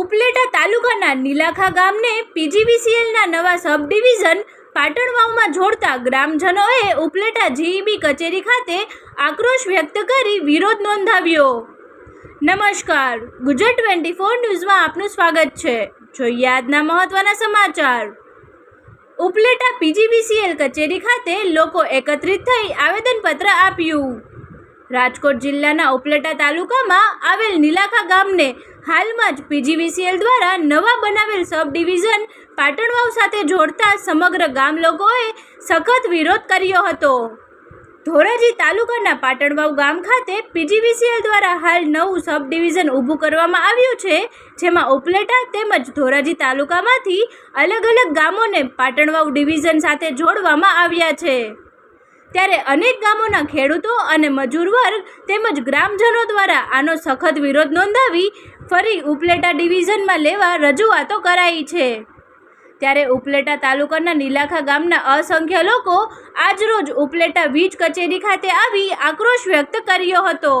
ઉપલેટા તાલુકાના નીલાખા ગામને પીજીવીસીએલના નવા સબ ડિવિઝન પાટણવાવમાં જોડતા ગ્રામજનોએ ઉપલેટા જીઈબી કચેરી ખાતે આક્રોશ વ્યક્ત કરી વિરોધ નોંધાવ્યો. નમસ્કાર, ગુજરાત ટ્વેન્ટી ફોર ન્યૂઝમાં આપનું સ્વાગત છે. જોઈએ આજના મહત્વના સમાચાર. ઉપલેટા પીજીવીસીએલ કચેરી ખાતે લોકો એકત્રિત થઈ આવેદનપત્ર આપ્યું. રાજકોટ જિલ્લાના ઉપલેટા તાલુકામાં આવેલ નીલાખા ગામને હાલમાં જ પીજીવીસીએલ દ્વારા નવા બનાવેલ સબ ડિવિઝન પાટણવાવ સાથે જોડતા સમગ્ર ગામ લોકોએ સખત વિરોધ કર્યો હતો. ધોરાજી તાલુકાના પાટણવાવ ગામ ખાતે પીજીવીસીએલ દ્વારા હાલ નવું સબ ડિવિઝન ઊભું કરવામાં આવ્યું છે, જેમાં ઉપલેટા તેમજ ધોરાજી તાલુકામાંથી અલગ અલગ ગામોને પાટણવાવ ડિવિઝન સાથે જોડવામાં આવ્યા છે. ત્યારે અનેક ગામોના ખેડૂતો અને મજૂર વર્ગ તેમજ ગ્રામજનો દ્વારા આનો સખત વિરોધ નોંધાવી ફરી ઉપલેટા ડિવિઝનમાં લેવા રજૂઆતો કરાઈ છે. ત્યારે ઉપલેટા તાલુકાના નીલાખા ગામના અસંખ્ય લોકો આજરોજ ઉપલેટા વીજ કચેરી ખાતે આવી આક્રોશ વ્યક્ત કર્યો હતો.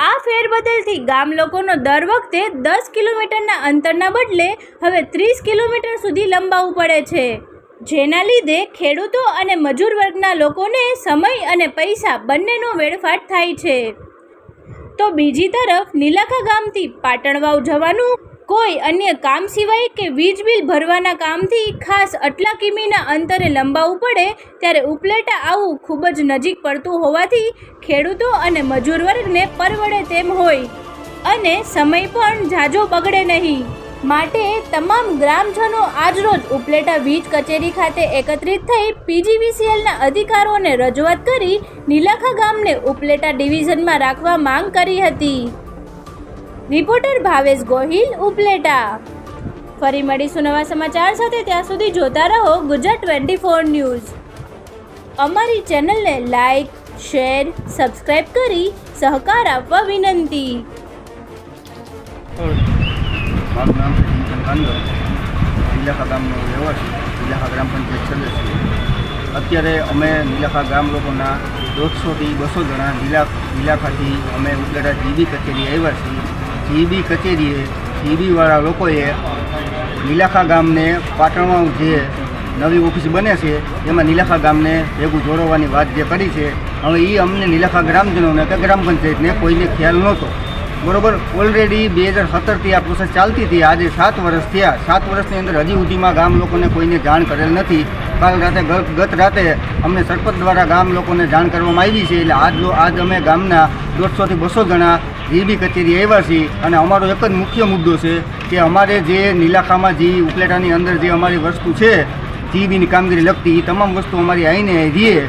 આ ફેરબદલથી ગામ લોકોનો દર વખતે દસ કિલોમીટરના અંતરના બદલે હવે ત્રીસ કિલોમીટર સુધી લંબાવવું પડે છે. જેના લીધે ખેડૂતો અને મજૂર વર્ગના લોકોને સમય અને પૈસા બંનેનો વેડફાટ થાય છે. તો બીજી તરફ નીલાખા ગામથી પાટણવાવ જવાનું, કોઈ અન્ય કામ સિવાય કે વીજ બિલ ભરવાના કામથી ખાસ આટલા કિમીના અંતરે લંબાવવું પડે, ત્યારે ઉપલેટા આવું ખૂબ જ નજીક પડતું હોવાથી ખેડૂતો અને મજૂર વર્ગને પરવડે તેમ હોય. અને સમય પણ ઝાઝો બગડે નહીં. માટે તમામ ગ્રામજનો આજરોજ ઉપલેટા વીજ કચેરી ખાતે એકત્રિત થઈ પીજીવીસીએલના અધિકારોને રજૂઆત કરી નીલાખા ગામને ઉપલેટા ડિવિઝનમાં રાખવા માંગ કરી હતી. રિપોર્ટર ભાવેશ ગોહિલ, ઉપલેટા. ફરી મળીશું નવા સમાચાર સાથે, ત્યાં સુધી જોતા રહો ગુજરાત ટ્વેન્ટી ફોર ન્યૂઝ. અમારી ચેનલને લાઈક, શેર સબસ્ક્રાઈબ કરી સહકાર આપવા વિનંતી. મારું નામ છે ચિંતન કાંદર નીલાખા ગામનો રહેવાસી, નીલાખા ગ્રામ પંચાયત સદસ્ય. અત્યારે અમે નીલાખા ગામ લોકોના દોઢસોથી બસો જણા નીલા, નીલાખાથી અમે ઉપલેટા જીબી કચેરી આવ્યા છીએ. જીબી કચેરીએ જીબીવાળા લોકોએ નીલાખા ગામને પાટણમાં જે નવી ઓફિસ બને છે, એમાં નીલાખા ગામને ભેગું જોડવાની વાત જે કરી છે, હવે એ અમને નીલાખા ગ્રામજનોને કે ગ્રામ પંચાયતને કોઈને ખ્યાલ નહોતો. બરોબર ઓલરેડી બે હજાર સત્તરથી આ પ્રોસેસ ચાલતી હતી. આજે સાત વર્ષ થયા. સાત વર્ષની અંદર હજી સુધીમાં ગામ લોકોને કોઈને જાણ કરેલ નથી. કાલ રાતે ગત રાતે અમને સરપંચ દ્વારા ગામ લોકોને જાણ કરવામાં આવી છે. એટલે આજ આજ અમે ગામના દોઢસોથી બસો જણા જીબી કચેરી આવ્યા છીએ. અને અમારો એક જ મુખ્ય મુદ્દો છે કે અમારે જે નીલાખામાં, જે ઉપલેટાની અંદર જે અમારી વસ્તુ છે જીબીની કામગીરી લગતી, એ તમામ વસ્તુ અમારી આવીને રહીએ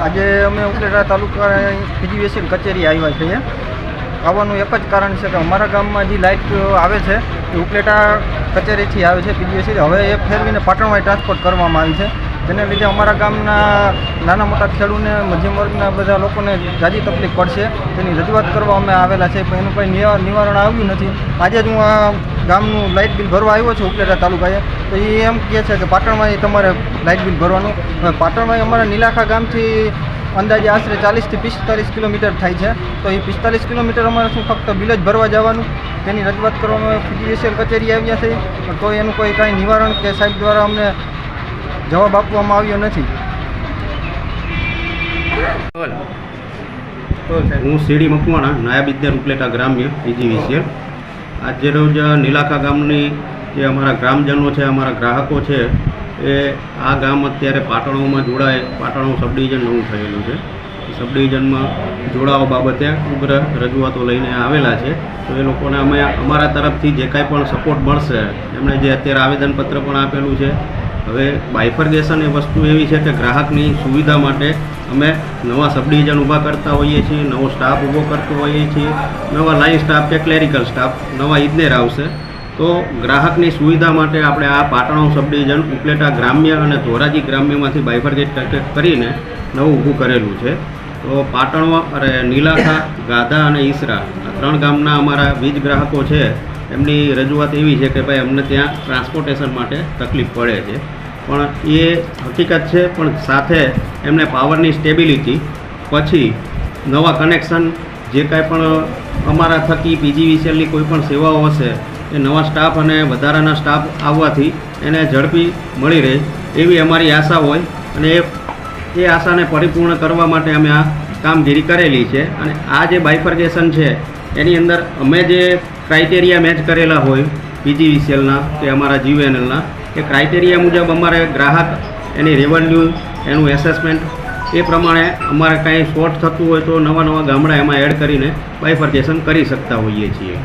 આજે અમે ઉપલેટા તાલુકા પીજીવીએસએલ કચેરી આવ્યા છીએ આવવાનું એક જ કારણ છે કે અમારા ગામમાં જે લાઇટ આવે છે, એ ઉપલેટા કચેરીથી આવે છે પીજીવીએસએલ હવે એ ફેરવીને પાટણમાં ટ્રાન્સપોર્ટ કરવામાં આવી છે. જેને લીધે અમારા ગામના નાના મોટા ખેડૂતને મધ્યમ વર્ગના બધા લોકોને જાજી તકલીફ પડશે. તેની રજૂઆત કરવા અમે આવેલા છે, પણ એનું કંઈ નિવા- નિવારણ આવ્યું નથી. આજે જ હું આ ગામનું લાઇટ બિલ ભરવા આવ્યો છે ઉપલેટા તાલુકાએ, તો એ એમ કહે છે કે પાટણમાં તમારે લાઇટ બિલ ભરવાનું. હવે પાટણમાં અમારા નીલાખા ગામથી અંદાજે આશરે ચાલીસથી પિસ્તાલીસ કિલોમીટર થાય છે. તો એ પિસ્તાલીસ કિલોમીટર અમારે શું ફક્ત બિલ જ ભરવા જવાનું? તેની રજૂઆત કરવામાં પીજીવીસીએલ કચેરી આવ્યા છે. તો એનું કોઈ કાંઈ નિવારણ કે સાહેબ દ્વારા અમને જવાબ આપવામાં આવ્યો નથી. હું સીડી મકવાણા, નાયબ ઇજનેર ઉપલેટા ગ્રામ્ય પીજીવીસીએલ આજે રોજ નીલાખા ગામની જે અમારા ગ્રામજનો છે, અમારા ગ્રાહકો છે, એ આ ગામ અત્યારે પાટણોમાં જોડાય, પાટણો સબ ડિવિઝન નવું થયેલું છે. સબ ડિવિઝનમાં જોડાવા બાબતે ઉગ્ર રજૂઆતો લઈને આવેલા છે. તો એ લોકોને અમે અમારા તરફથી જે કાંઈ પણ સપોર્ટ મળશે એમણે જે અત્યારે આવેદનપત્ર પણ આપેલું છે હવે બાયફર્ગેશન એ વસ્તુ એવી છે કે ગ્રાહકની સુવિધા માટે અમે નવા સબ ડિવિઝન ઊભા કરતા હોઈએ છીએ, નવો સ્ટાફ ઊભો કરતો હોઈએ છીએ, નવા લાઇન સ્ટાફ કે ક્લેરિકલ સ્ટાફ નવા ઇજનેર આવશે. તો ગ્રાહકની સુવિધા માટે આપણે આ પાટણો સબ ડિવિઝન ઉપલેટા ગ્રામ્ય અને ધોરાજી ગ્રામ્યમાંથી બાયફર્ગેટ કરીને નવું ઊભું કરેલું છે. તો પાટણમાં અરે, નીલાખા, ગાધા અને ઈસરા આ ત્રણ ગામના અમારા વીજ ગ્રાહકો છે. એમની રજૂઆત એવી છે કે ભાઈ અમને ત્યાં ટ્રાન્સપોર્ટેશન માટે તકલીફ પડે છે. પણ એ હકીકત છે, પણ સાથે એમને પાવરની સ્ટેબિલિટી પછી નવા કનેક્શન જે કાંઈ પણ અમારા થકી પીજીવીસીએલની કોઈ પણ સેવાઓ હશે, એ નવા સ્ટાફ અને વધારાના સ્ટાફ આવવાથી એને ઝડપી મળી રહે, એવી અમારી આશા હોય. અને એ એ આશાને પરિપૂર્ણ કરવા માટે અમે આ કામગીરી કરેલી છે. અને આ જે બાઇફર્ગેશન છે, એની અંદર અમે જે ક્રાઇટેરિયા મેચ કરેલા હોય પીજીવીસીએલના કે અમારા જીયુએનએલના, એ ક્રાઇટેરિયા મુજબ અમારે ગ્રાહક એની રેવન્યુ એનું એસેસમેન્ટ એ પ્રમાણે અમારે કાંઈ શોર્ટ થતું હોય તો નવા નવા ગામડા એમાં એડ કરીને બાયફર્ગેશન કરી શકતા હોઈએ છીએ.